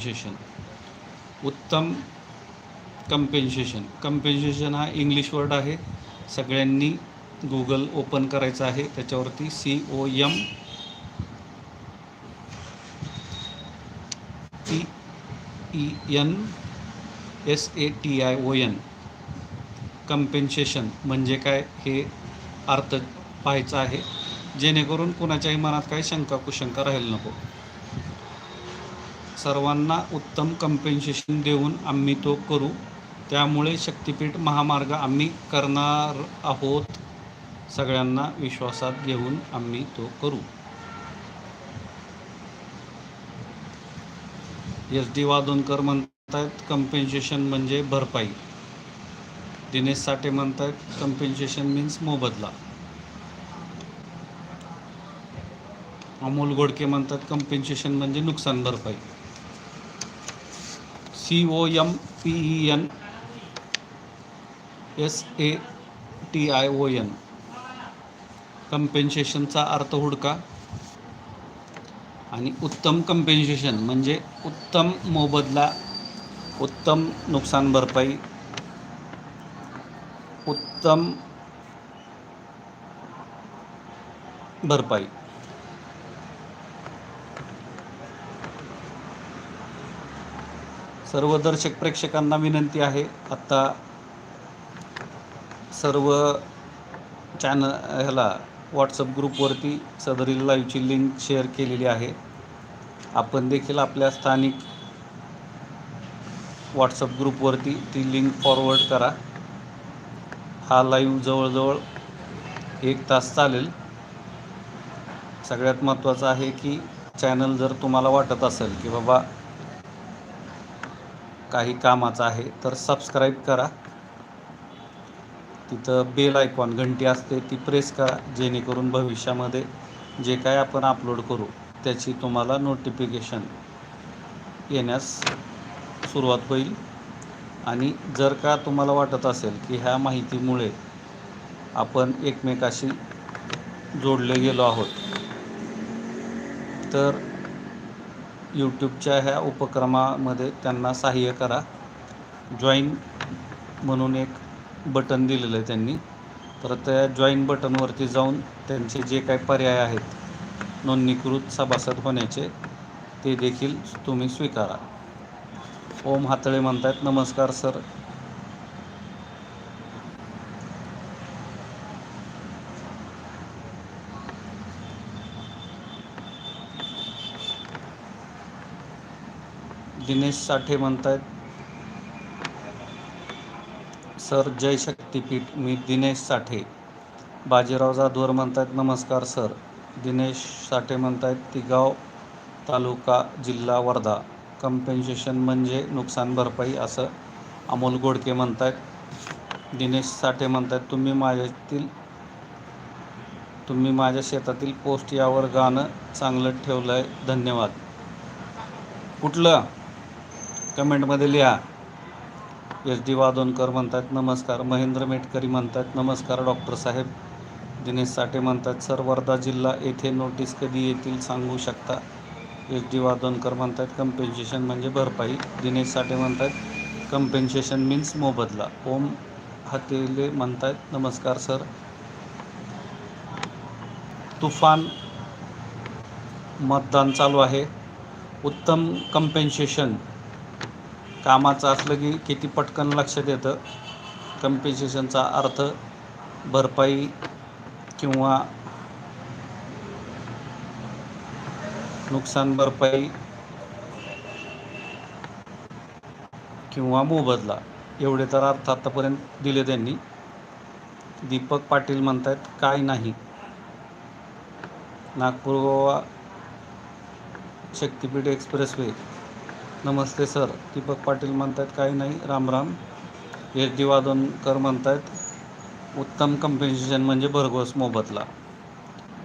Compensation उत्तम compensation compensation हा English word आहे. सगळ्यांनी गुगल ओपन करायचं आहे. त्याच्यावरती C O M T E N S A T I O N compensation म्हणजे काय? हे अर्थ पाहायचं आहे. जेणेकरून कुणाच्याही मनात काही शंका कुशंका राहील नको. सर्वांना उत्तम कम्पेन्सेशन देऊन आम्ही तो करू. त्यामुळे शक्तिपीठ महामार्ग आम्ही करणार आहोत. सगळ्यांना विश्वासात घेऊन आम्ही तो करू. एस डी वादोनकर म्हणतायत कम्पेन्सेशन म्हणजे भरपाई. दिनेश साठे म्हणतायत कम्पेन्सेशन मीन्स मोबदला. अमोल गोडके म्हणतात कम्पेन्सेशन म्हणजे नुकसान भरपाई. C O M P E S A T I O N कम्पेन्सेशनचा अर्थ हुडका. आणि उत्तम कम्पेन्सेशन म्हणजे उत्तम मोबदला उत्तम नुकसान भरपाई उत्तम भरपाई. सर्व दर्शक प्रेक्षकांना विनंती आहे. आत्ता सर्व चॅन ह्याला व्हॉट्सअप ग्रुपवरती सदरील लाईव्हची लिंक शेअर केलेली आहे. आपण देखील आपल्या स्थानिक व्हॉट्सअप ग्रुपवरती ती लिंक फॉरवर्ड करा. हा लाईव्ह जवळजवळ एक तास चालेल. सगळ्यात महत्त्वाचं आहे की चॅनल जर तुम्हाला वाटत असेल की बाबा काही कामाचं आहे तर सबस्क्राईब करा. तिथं बेल आयकॉन घंटी असते ती प्रेस करा जेणेकरून भविष्यामध्ये जे काय आपण अपलोड करू त्याची तुम्हाला नोटिफिकेशन येण्यास सुरुवात होईल. आणि जर का तुम्हाला वाटत असेल की ह्या माहितीमुळे आपण एकमेकाशी जोडले गेलो आहोत तर यूट्यूबच्या ह्या उपक्रमामध्ये त्यांना सहाय्य करा. जॉईन म्हणून एक बटन दिलेलं आहे त्यांनी. तर त्या जॉईन बटनवरती जाऊन त्यांचे जे काही पर्याय आहेत नोंदणीकृत सभासद होण्याचे ते देखील तुम्ही स्वीकारा. ओम हातळे म्हणतात नमस्कार सर. दिनेश साठे म्हणतायत सर जय शक्तीपीठ मी दिनेश साठे. बाजीराव जाधवर म्हणतायत नमस्कार सर. दिनेश साठे म्हणतायत तिगाव तालुका जिल्हा वर्धा. कम्पेन्सेशन म्हणजे नुकसान भरपाई असं अमोल गोडके म्हणतायत. दिनेश साठे म्हणतायत तुम्ही माझ्यातील तुम्ही माझ्या शेतातील पोस्ट यावर गाणं चांगलं ठेवलं आहे धन्यवाद. कुठलं? कमेंटमध्ये लिहा. एस डी वादोनकर म्हणतात नमस्कार महेंद्र मेटकरी म्हणतात नमस्कार डॉक्टर साहेब. दिनेश साठे म्हणतात सर वर्धा जिल्हा येथे नोटीस कधी येतील सांगू शकता? एस डी वादोनकर म्हणतात कम्पेन्सेशन म्हणजे भरपाई. दिनेश साठे म्हणतात कम्पेन्सेशन मीन्स मोबदला. ओम हतेले म्हणतात नमस्कार सर. तुफान मतदान चालू आहे. उत्तम कम्पेन्सेशन कामाचं असलं की किती पटकन लक्षात येतं कम्पेन्सेशनचा अर्थ भरपाई किंवा नुकसान भरपाई किंवा मोबदला. एवढे तर अर्थ आत्तापर्यंत दिले त्यांनी. दीपक पाटील म्हणतात काय नाही. नागपूर गोवा शक्तीपीठ एक्सप्रेसवे. नमस्ते सर. दीपक पाटील म्हणतात काही नाही. राम राम. एस डी वादनकर म्हणतायत उत्तम कम्पेन्सेशन म्हणजे भरघोस मोबदला.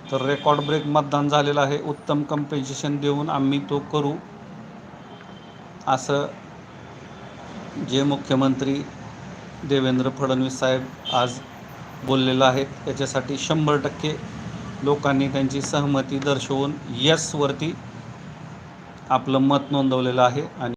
तर रेकॉर्ड ब्रेक मतदान झालेलं आहे. उत्तम कम्पेन्सेशन देऊन आम्ही तो करू असं जे मुख्यमंत्री देवेंद्र फडणवीस साहेब आज बोललेलं आहेत. याच्यासाठी शंभर टक्के लोकांनी त्यांची सहमती दर्शवून यसवरती आपलं मत नोंदवलेलं आहे आणि